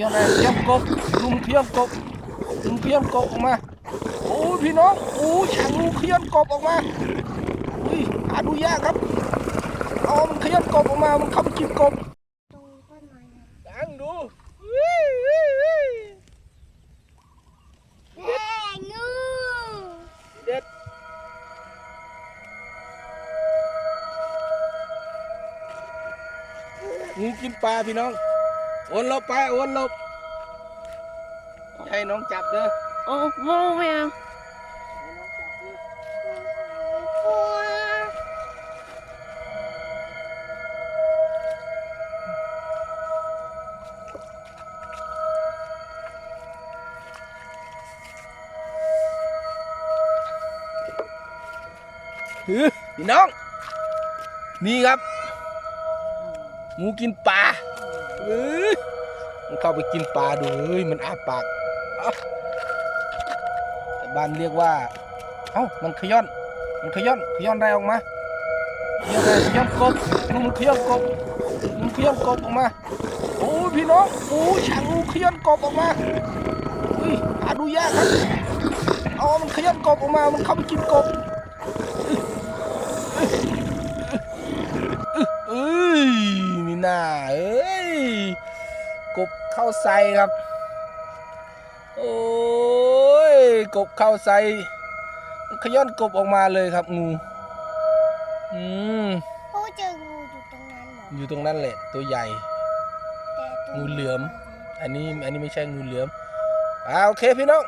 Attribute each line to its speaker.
Speaker 1: ย้อนอะไรขย้อนกบลุมขย้อนกบลุมขย้อนกบออกมาโอ้พี่น้องโอ้ยฉางงูขย้อนกบออกมาอุ้ยหาดูยากครับเอามันขย้อนกบออกมามันเข้าไปกินกบ
Speaker 2: ตรงต้นไม้นะ
Speaker 1: ดังดูอุ้ยอุ้ยอุ้ย
Speaker 2: แม่งู
Speaker 1: เด็ดงูกินปลาพี่น้อง โอนหลบไปโอนหลบอย่าให้น้องจับเด้อ
Speaker 3: โอ้โมไม่เอา
Speaker 2: กลัว
Speaker 1: หือพี่น้อง นี่ครับงูกินปลา เอ้ยมันเข้าไปกินปลาดูเฮ้ยมันอ้าปากแต่บ้านเรียกว่า เอ้ามันขย้อน มันขย้อนขย้อนอะไรออกมาขย้อนอะไรขย้อนกบลุมขย้อนกบลุมขย้อนกบออกมาโอ้พี่น้องโอ้ฉางงูขย้อนกบออกมาเฮ้ยหาดูยากครับเอามันขย้อนกบออกมา มันเข้าไปกินกบเอ้ยมีหน้าเอ้ย กบเข้าใส่ครับ โอ้ยกบเข้าใส่มันขย้อนกบออกมาเลยครับงูอืม
Speaker 2: พ่อเจองูอยู่ตรงนั้นเหรอ
Speaker 1: อยู่ตรงนั้นแหละ ตัวใหญ่
Speaker 2: แต่ตรง
Speaker 1: งูเหลือม อันนี้อันนี้ไม่ใช่งูเหลือมอ่าโอเคพี่น้อง